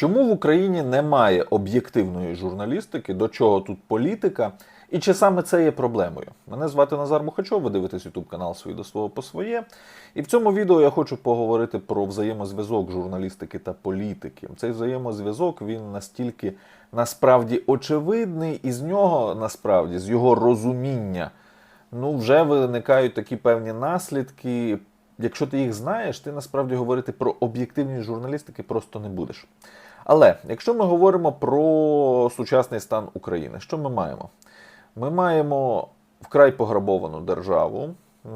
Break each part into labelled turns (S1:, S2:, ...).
S1: Чому в Україні немає об'єктивної журналістики, до чого тут політика? І чи саме це є проблемою? Мене звати Назар Мухачов, ви дивитесь YouTube канал «Свої до свого по своє. І в цьому відео я хочу поговорити про взаємозв'язок журналістики та політики. Цей взаємозв'язок він настільки насправді очевидний, і з нього насправді з його розуміння ну вже виникають такі певні наслідки. Якщо ти їх знаєш, ти насправді говорити про об'єктивність журналістики просто не будеш. Але якщо ми говоримо про сучасний стан України, що ми маємо? Ми маємо вкрай пограбовану державу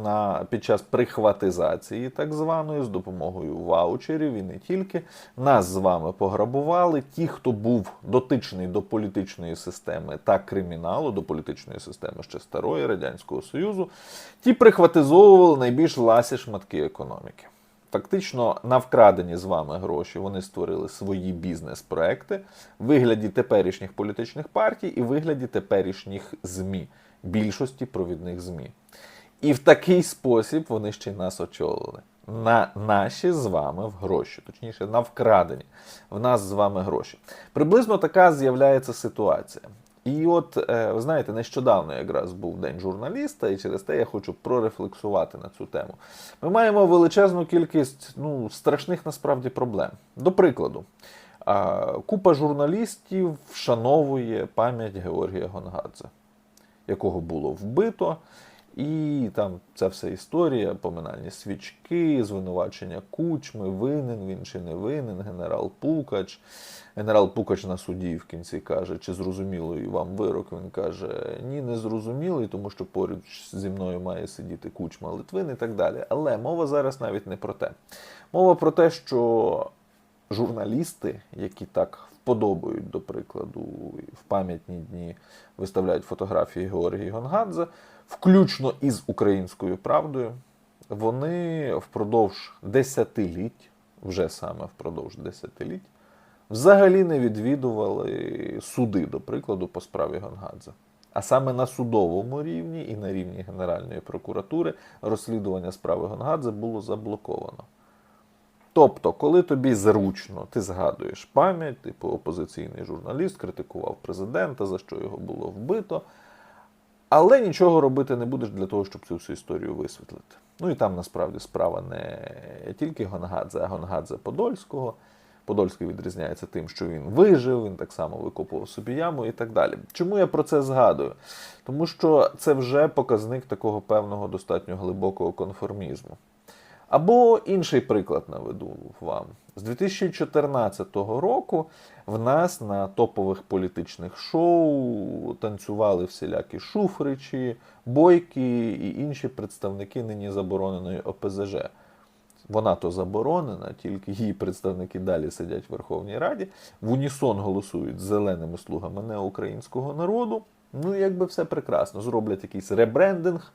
S1: на, під час прихватизації, так званої, з допомогою ваучерів і не тільки. Нас з вами пограбували. Ті, хто був дотичний до політичної системи та криміналу, до політичної системи ще старої Радянського Союзу, ті прихватизовували найбільш ласі шматки економіки. Фактично, на вкрадені з вами гроші вони створили свої бізнес-проекти в вигляді теперішніх політичних партій і в вигляді теперішніх ЗМІ, більшості провідних ЗМІ. І в такий спосіб вони ще й нас очолили. На наші з вами гроші, точніше, на вкрадені в нас з вами гроші. Приблизно така з'являється ситуація. І от, е, ви знаєте, нещодавно якраз був день журналіста, і через те я хочу прорефлексувати на цю тему. Ми маємо величезну кількість ну, страшних насправді проблем. До прикладу, купа журналістів вшановує пам'ять Георгія Гонгадзе, якого було вбито. І там ця вся історія, поминальні свічки, звинувачення кучми, винен він чи не винен, генерал Пукач. Генерал Пукач на суді в кінці каже, чи зрозумілий вам вирок. Він каже, ні, не зрозумілий, тому що поруч зі мною має сидіти кучма Литвин і так далі. Але мова зараз навіть не про те. Мова про те, що журналісти, які так вподобають, до прикладу, в пам'ятні дні виставляють фотографії Георгія Гонгадзе, включно із українською правдою, вони впродовж десятиліть, вже саме впродовж десятиліть, взагалі не відвідували суди, до прикладу, по справі Гонгадзе. А саме на судовому рівні і на рівні Генеральної прокуратури розслідування справи Гонгадзе було заблоковано. Тобто, коли тобі зручно, ти згадуєш пам'ять, типу опозиційний журналіст критикував президента, за що його було вбито, але нічого робити не будеш для того, щоб цю всю історію висвітлити. Ну і там насправді справа не тільки Гонгадзе, а Гонгадзе Подольського. Подольський відрізняється тим, що він вижив, він так само викопував собі яму і так далі. Чому я про це згадую? Тому що це вже показник такого певного достатньо глибокого конформізму. Або інший приклад наведу вам. З 2014 року в нас на топових політичних шоу танцювали всілякі шуфричі, бойки і інші представники нині забороненої ОПЗЖ. Вона то заборонена, тільки її представники далі сидять в Верховній Раді, в унісон голосують зеленими слугами неукраїнського народу. Ну, якби все прекрасно. Зроблять якийсь ребрендинг,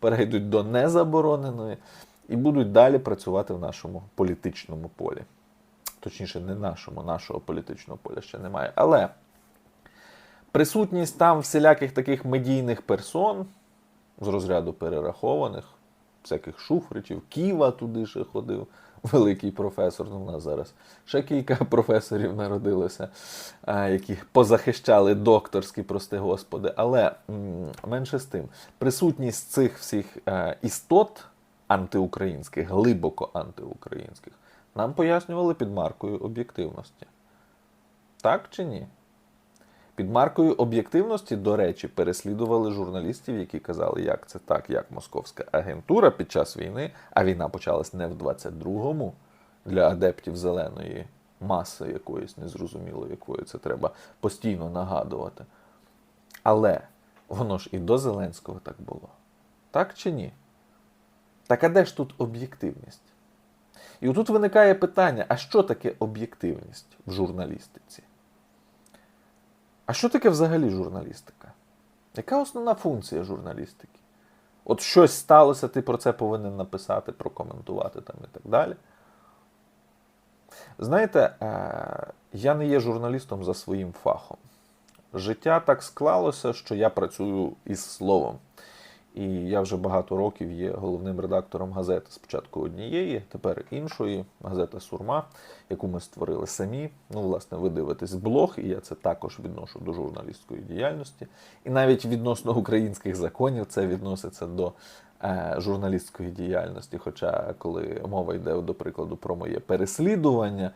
S1: перейдуть до незабороненої і будуть далі працювати в нашому політичному полі. Точніше, не нашому, нашого політичного поля ще немає. Але присутність там всіляких таких медійних персон з розряду перерахованих, всяких шуфричів, Ківа туди ще ходив, великий професор. Ну, у нас зараз ще кілька професорів народилося, які позахищали докторські, прости господи. Але менше з тим, присутність цих всіх е, істот антиукраїнських, глибоко антиукраїнських, нам пояснювали під маркою об'єктивності. Так чи ні? Під маркою об'єктивності, до речі, переслідували журналістів, які казали, як це так, як московська агентура під час війни, а війна почалась не в 22-му для адептів зеленої маси якоїсь незрозумілої, якої це треба постійно нагадувати. Але воно ж і до Зеленського так було. Так чи ні? Так а де ж тут об'єктивність? І отут виникає питання: а що таке об'єктивність в журналістиці? А що таке взагалі журналістика? Яка основна функція журналістики? От щось сталося, ти про це повинен написати, прокоментувати там і так далі. Знаєте, я не є журналістом за своїм фахом. Життя так склалося, що я працюю із словом. І я вже багато років є головним редактором газети спочатку однієї, тепер іншої, газета Сурма, яку ми створили самі. Ну, власне, ви дивитесь блог, і я це також відношу до журналістської діяльності. І навіть відносно українських законів це відноситься до е, журналістської діяльності. Хоча, коли мова йде, до прикладу, про моє переслідування,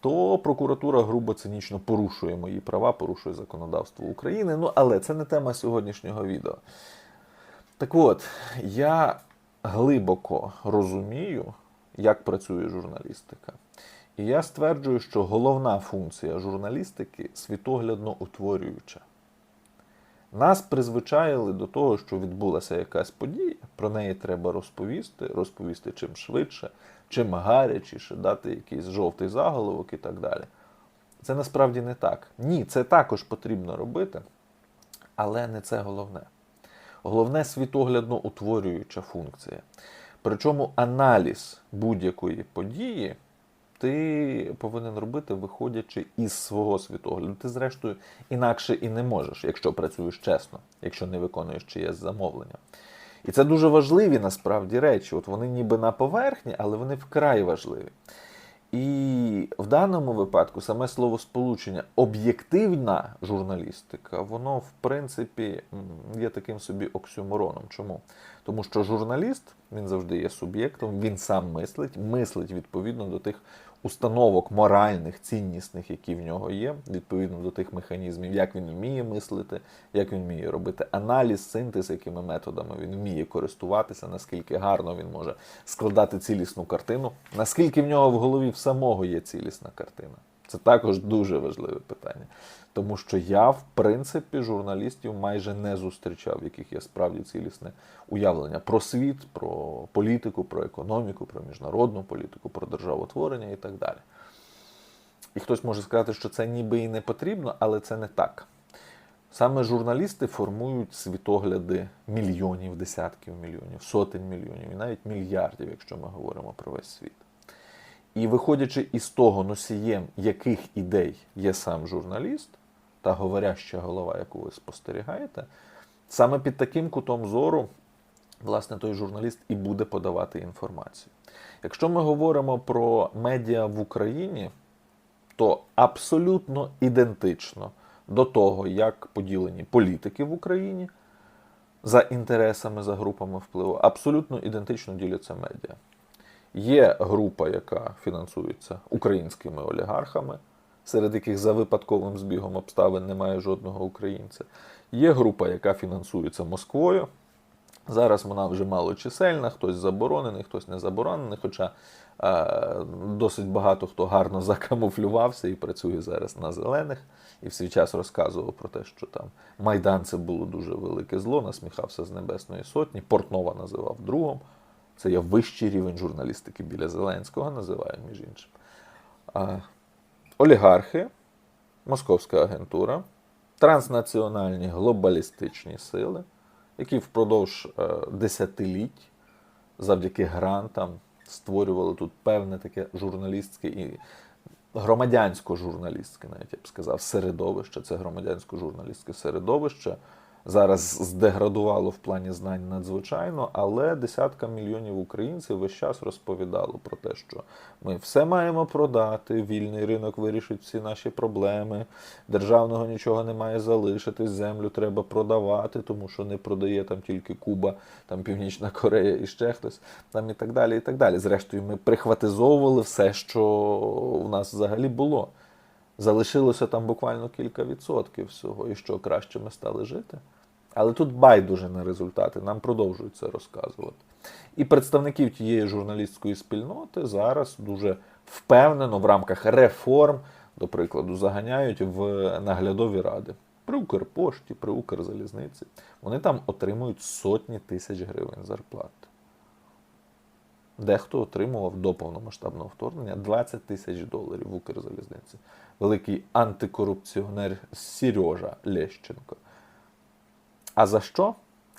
S1: то прокуратура грубо цинічно порушує мої права, порушує законодавство України. Ну, але це не тема сьогоднішнього відео. Так от, я глибоко розумію, як працює журналістика. І я стверджую, що головна функція журналістики світоглядно утворююча. Нас призвичаїли до того, що відбулася якась подія, про неї треба розповісти, розповісти чим швидше, чим гарячіше, дати якийсь жовтий заголовок і так далі. Це насправді не так. Ні, це також потрібно робити, але не це головне. Головне світоглядно утворююча функція. Причому аналіз будь-якої події ти повинен робити, виходячи із свого світогляду. Ти, зрештою, інакше і не можеш, якщо працюєш чесно, якщо не виконуєш чиєсь замовлення. І це дуже важливі насправді речі. От вони ніби на поверхні, але вони вкрай важливі. І в даному випадку саме слово сполучення об'єктивна журналістика, воно в принципі є таким собі оксюмороном. Чому? Тому що журналіст він завжди є суб'єктом, він сам мислить, мислить відповідно до тих установок моральних, ціннісних, які в нього є, відповідно до тих механізмів, як він вміє мислити, як він вміє робити аналіз, синтез, якими методами він вміє користуватися, наскільки гарно він може складати цілісну картину, наскільки в нього в голові в самого є цілісна картина. Це також дуже важливе питання. Тому що я, в принципі, журналістів майже не зустрічав, яких є справді цілісне уявлення про світ, про політику, про економіку, про міжнародну політику, про державотворення і так далі. І хтось може сказати, що це ніби і не потрібно, але це не так. Саме журналісти формують світогляди мільйонів, десятків мільйонів, сотень мільйонів і навіть мільярдів, якщо ми говоримо про весь світ. І виходячи із того носієм, яких ідей є сам журналіст, та говоряща голова, яку ви спостерігаєте, саме під таким кутом зору, власне, той журналіст і буде подавати інформацію. Якщо ми говоримо про медіа в Україні, то абсолютно ідентично до того, як поділені політики в Україні за інтересами, за групами впливу, абсолютно ідентично діляться медіа. Є група, яка фінансується українськими олігархами, серед яких за випадковим збігом обставин немає жодного українця. Є група, яка фінансується Москвою. Зараз вона вже малочисельна, хтось заборонений, хтось не заборонений. Хоча е, досить багато хто гарно закамуфлювався і працює зараз на зелених, і в свій час розказував про те, що там Майдан це було дуже велике зло, насміхався з Небесної Сотні, Портнова називав другом. Це є вищий рівень журналістики біля Зеленського, називаю, між іншим. Олігархи, московська агентура, транснаціональні глобалістичні сили, які впродовж е, десятиліть завдяки грантам створювали тут певне таке журналістське і громадянсько-журналістське, навіть я б сказав, середовище. Це громадянсько-журналістське середовище зараз здеградувало в плані знань надзвичайно, але десятка мільйонів українців весь час розповідало про те, що ми все маємо продати, вільний ринок вирішить всі наші проблеми, державного нічого не має залишитись, землю треба продавати, тому що не продає там тільки Куба, там Північна Корея і ще хтось, там і так далі. і так далі. Зрештою, ми прихватизовували все, що в нас взагалі було. Залишилося там буквально кілька відсотків всього, і що краще ми стали жити. Але тут байдуже на результати, нам продовжують це розказувати. І представників тієї журналістської спільноти зараз дуже впевнено в рамках реформ, до прикладу, заганяють в наглядові ради. При Укрпошті, при Укрзалізниці. Вони там отримують сотні тисяч гривень зарплати. Дехто отримував до повномасштабного вторгнення 20 тисяч доларів в Укрзалізниці. Великий антикорупціонер Сережа Лещенко. А за що?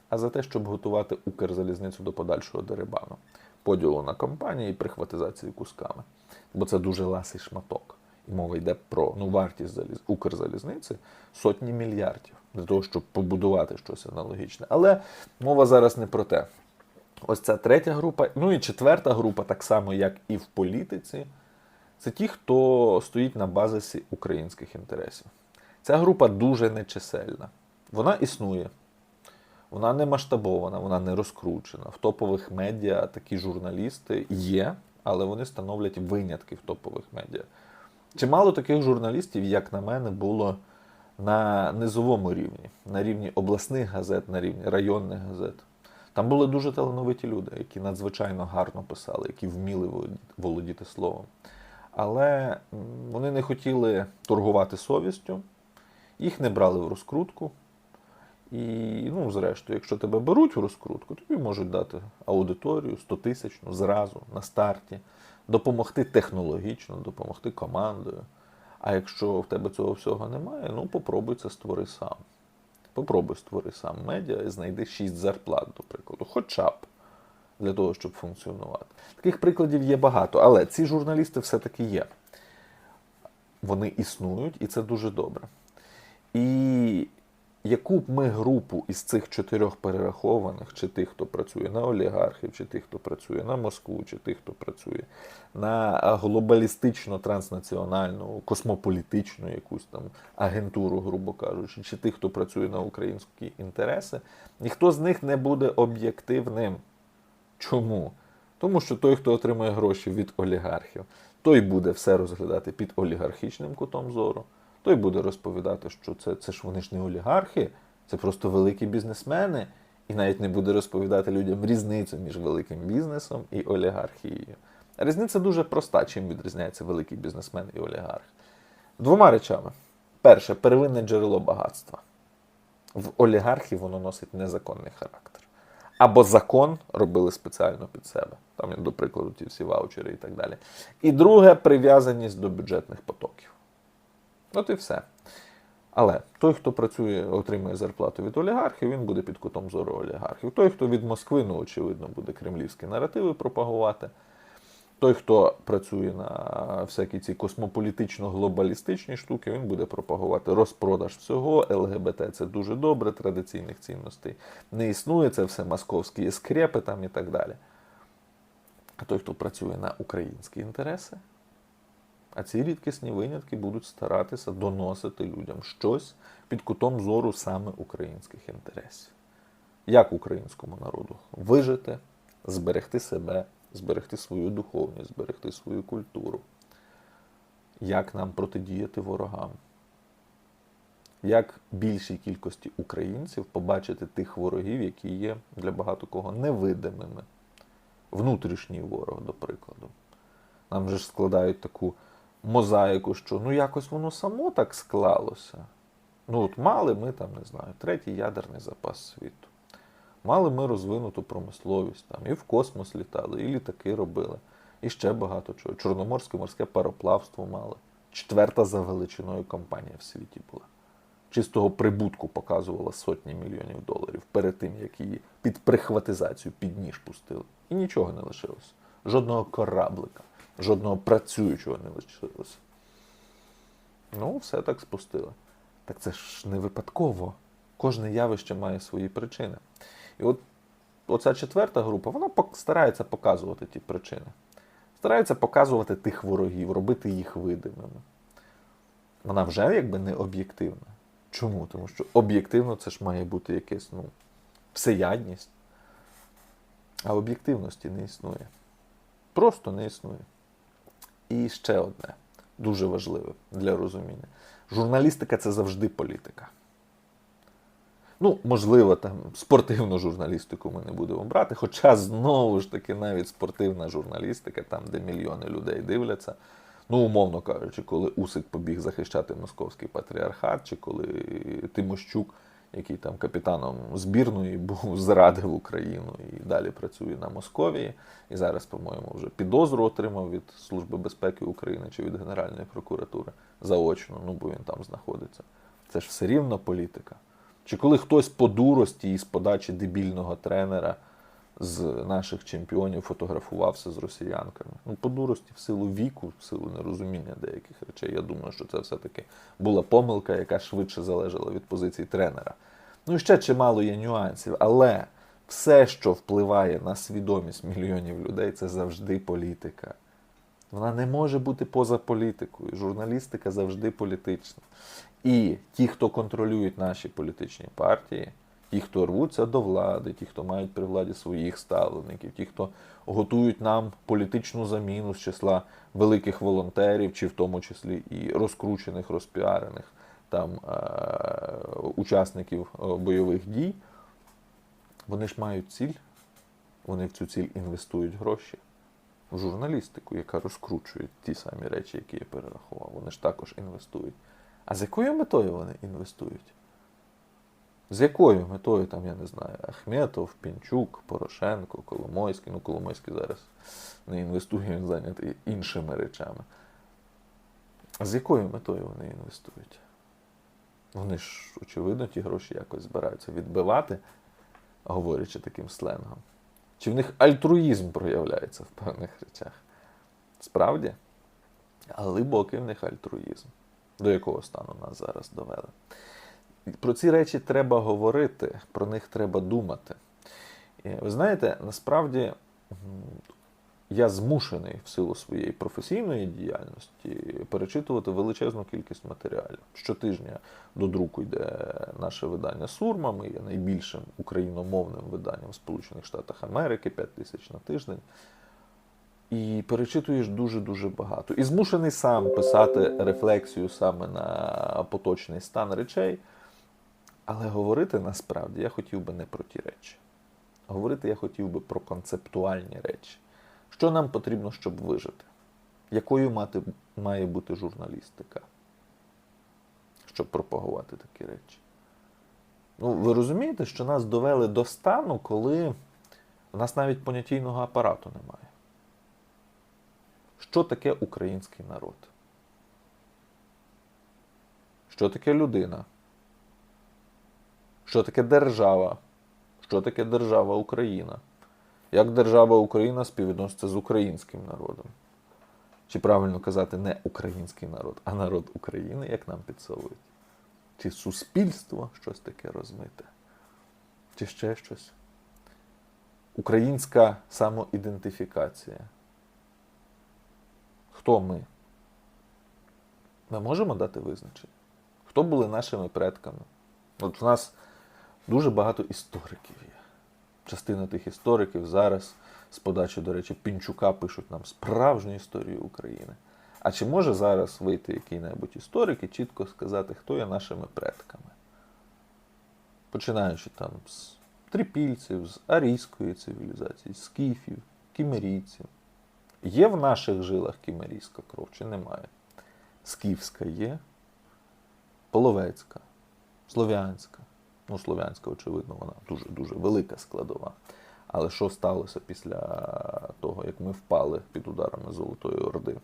S1: А за те, щоб готувати Укрзалізницю до подальшого дерибану, поділу на компанії і прихватизації кусками. Бо це дуже ласий шматок. І мова йде про ну, вартість заліз... Укрзалізниці сотні мільярдів. для того, щоб побудувати щось аналогічне. Але мова зараз не про те. Ось ця третя група, ну і четверта група, так само як і в політиці, це ті, хто стоїть на базисі українських інтересів. Ця група дуже нечисельна. Вона існує, вона не масштабована, вона не розкручена. В топових медіа такі журналісти є, але вони становлять винятки в топових медіа. Чимало таких журналістів, як на мене, було на низовому рівні, на рівні обласних газет, на рівні районних газет. Там були дуже талановиті люди, які надзвичайно гарно писали, які вміли володіти словом. Але вони не хотіли торгувати совістю, їх не брали в розкрутку. І, ну, зрештою, якщо тебе беруть в розкрутку, тобі можуть дати аудиторію 100 тисячну зразу на старті, допомогти технологічно, допомогти командою. А якщо в тебе цього всього немає, ну попробуй це створи сам. Попробуй створи сам медіа і знайди 6 зарплат, до прикладу, хоча б для того, щоб функціонувати. Таких прикладів є багато, але ці журналісти все-таки є. Вони існують, і це дуже добре. І яку б ми групу із цих чотирьох перерахованих, чи тих, хто працює на олігархів, чи тих, хто працює на Москву, чи тих, хто працює на глобалістично транснаціональну, космополітичну якусь там агентуру, грубо кажучи, чи тих, хто працює на українські інтереси, ніхто з них не буде об'єктивним. Чому? Тому що той, хто отримує гроші від олігархів, той буде все розглядати під олігархічним кутом зору. Той буде розповідати, що це, це ж вони ж не олігархи, це просто великі бізнесмени, і навіть не буде розповідати людям різницю між великим бізнесом і олігархією. Різниця дуже проста, чим відрізняється великий бізнесмен і олігарх. Двома речами. Перше, первинне джерело багатства. В олігархії воно носить незаконний характер. Або закон робили спеціально під себе. Там, до прикладу, ті всі ваучери і так далі. І друге прив'язаність до бюджетних потоків. От і все. Але той, хто працює, отримує зарплату від олігархів, він буде під кутом зору олігархів. Той, хто від Москви, ну, очевидно, буде кремлівські наративи пропагувати. Той, хто працює на всякі ці космополітично-глобалістичні штуки, він буде пропагувати розпродаж всього. ЛГБТ це дуже добре, традиційних цінностей не існує, це все московські скрепи там і так далі. А той, хто працює на українські інтереси, а ці рідкісні винятки будуть старатися доносити людям щось під кутом зору саме українських інтересів. Як українському народу вижити, зберегти себе, зберегти свою духовність, зберегти свою культуру. Як нам протидіяти ворогам? Як більшій кількості українців побачити тих ворогів, які є для багато кого невидимими? Внутрішній ворог, до прикладу. Нам же ж складають таку мозаїку, що ну якось воно само так склалося. Ну, от мали ми там, не знаю, третій ядерний запас світу. Мали ми розвинуту промисловість, там, і в космос літали, і літаки робили, і ще багато чого. Чорноморське морське пароплавство мали. Четверта за величиною компанія в світі була. Чистого прибутку показувала сотні мільйонів доларів перед тим, як її під прихватизацію, під ніж пустили. І нічого не лишилося. Жодного кораблика, жодного працюючого не лишилося. Ну, все так спустили. Так це ж не випадково. Кожне явище має свої причини. І от оця четверта група, вона старається показувати ті причини. Старається показувати тих ворогів, робити їх видимими. Вона вже якби не об'єктивна. Чому? Тому що об'єктивно це ж має бути якесь, ну, всеядність. А об'єктивності не існує. Просто не існує. І ще одне, дуже важливе для розуміння. Журналістика це завжди політика. Ну, можливо, там спортивну журналістику ми не будемо брати, хоча знову ж таки навіть спортивна журналістика, там, де мільйони людей дивляться. Ну, умовно кажучи, коли Усик побіг захищати московський патріархат, чи коли Тимощук, який там капітаном збірної був, зрадив Україну і далі працює на Московії, і зараз, по-моєму, вже підозру отримав від Служби безпеки України чи від Генеральної прокуратури заочно, ну бо він там знаходиться. Це ж все рівно політика. Чи коли хтось по дурості із подачі дебільного тренера з наших чемпіонів фотографувався з росіянками. Ну, по дурості, в силу віку, в силу нерозуміння деяких речей. Я думаю, що це все-таки була помилка, яка швидше залежала від позиції тренера. Ну і ще чимало є нюансів, але все, що впливає на свідомість мільйонів людей, це завжди політика. Вона не може бути поза політикою. Журналістика завжди політична. І ті, хто контролюють наші політичні партії, ті, хто рвуться до влади, ті, хто мають при владі своїх ставлеників, ті, хто готують нам політичну заміну з числа великих волонтерів, чи в тому числі і розкручених, розпіарених там е- учасників е, бойових дій, вони ж мають ціль, вони в цю ціль інвестують гроші в журналістику, яка розкручує ті самі речі, які я перерахував. Вони ж також інвестують. А з якою метою вони інвестують? З якою метою, там, я не знаю, Ахметов, Пінчук, Порошенко, Коломойський. Ну, Коломойський зараз не інвестує, він зайнятий іншими речами. З якою метою вони інвестують? Вони ж, очевидно, ті гроші якось збираються відбивати, говорячи таким сленгом. Чи в них альтруїзм проявляється в певних речах? Справді? Глибокий в них альтруїзм. До якого стану нас зараз довели. Про ці речі треба говорити, про них треба думати. Ви знаєте, насправді я змушений в силу своєї професійної діяльності перечитувати величезну кількість матеріалів. Щотижня до друку йде наше видання Сурма. Ми є найбільшим україномовним виданням в Сполучених Штатах Америки, 5 тисяч на тиждень. І перечитуєш дуже-дуже багато. І змушений сам писати рефлексію саме на поточний стан речей. Але говорити насправді я хотів би не про ті речі. Говорити я хотів би про концептуальні речі. Що нам потрібно, щоб вижити? Якою мати, має бути журналістика, щоб пропагувати такі речі? Ну, ви розумієте, що нас довели до стану, коли в нас навіть понятійного апарату немає. Що таке український народ? Що таке людина? Що таке держава? Що таке держава Україна? Як держава Україна співвідноситься з українським народом? Чи правильно казати не український народ, а народ України, як нам підсовують? Чи суспільство щось таке розмите? Чи ще щось? Українська самоідентифікація. Хто ми? Ми можемо дати визначення? Хто були нашими предками? От в нас дуже багато істориків є. Частина тих істориків зараз, з подачі, до речі, Пінчука пишуть нам справжню історію України. А чи може зараз вийти який-небудь історик і чітко сказати, хто є нашими предками? Починаючи там з трипільців, з арійської цивілізації, з скіфів, кімерійців. Є в наших жилах кімерійська кров чи немає? Скіфська є, половецька, слов'янська. Ну, слов'янська, очевидно, вона дуже-дуже велика складова. Але що сталося після того, як ми впали під ударами Золотої Орди?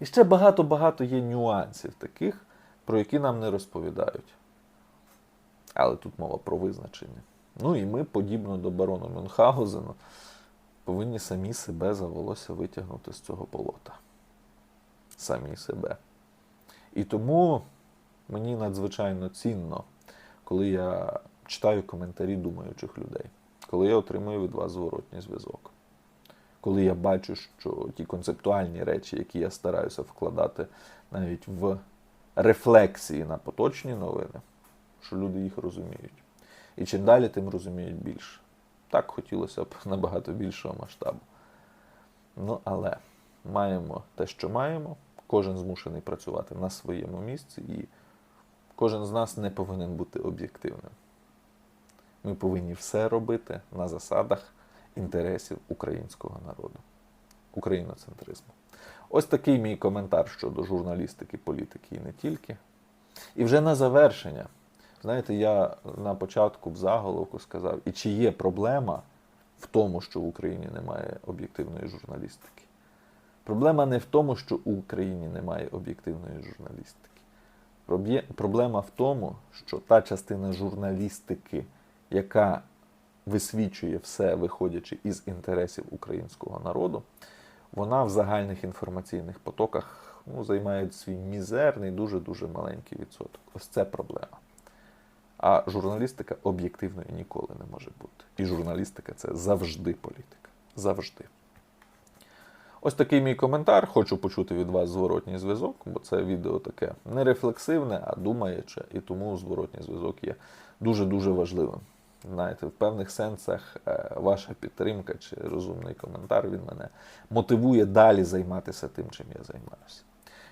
S1: І ще багато-багато є нюансів таких, про які нам не розповідають. Але тут мова про визначення. Ну і ми, подібно до барону Мюнхгаузена, повинні самі себе за волосся витягнути з цього болота. Самі себе. І тому мені надзвичайно цінно, коли я читаю коментарі думаючих людей, коли я отримую від вас зворотній зв'язок, коли я бачу, що ті концептуальні речі, які я стараюся вкладати навіть в рефлексії на поточні новини, що люди їх розуміють. І чим далі, тим розуміють більше. Так хотілося б набагато більшого масштабу. Ну, але маємо те, що маємо. Кожен змушений працювати на своєму місці, і кожен з нас не повинен бути об'єктивним. Ми повинні все робити на засадах інтересів українського народу, україноцентризму. Ось такий мій коментар щодо журналістики, політики і не тільки. І вже на завершення. Знаєте, я на початку в заголовку сказав, і чи є проблема в тому, що в Україні немає об'єктивної журналістики? Проблема не в тому, що в Україні немає об'єктивної журналістики. Проблема в тому, що та частина журналістики, яка висвічує все, виходячи із інтересів українського народу, вона в загальних інформаційних потоках ну, займає свій мізерний, дуже-дуже маленький відсоток. Ось це проблема. А журналістика об'єктивною ніколи не може бути. І журналістика це завжди політика. Завжди. Ось такий мій коментар. Хочу почути від вас зворотній зв'язок, бо це відео таке не рефлексивне, а думаюче, і тому зворотній зв'язок є дуже-дуже важливим. Знаєте, в певних сенсах е, ваша підтримка чи розумний коментар він мене мотивує далі займатися тим, чим я займаюся.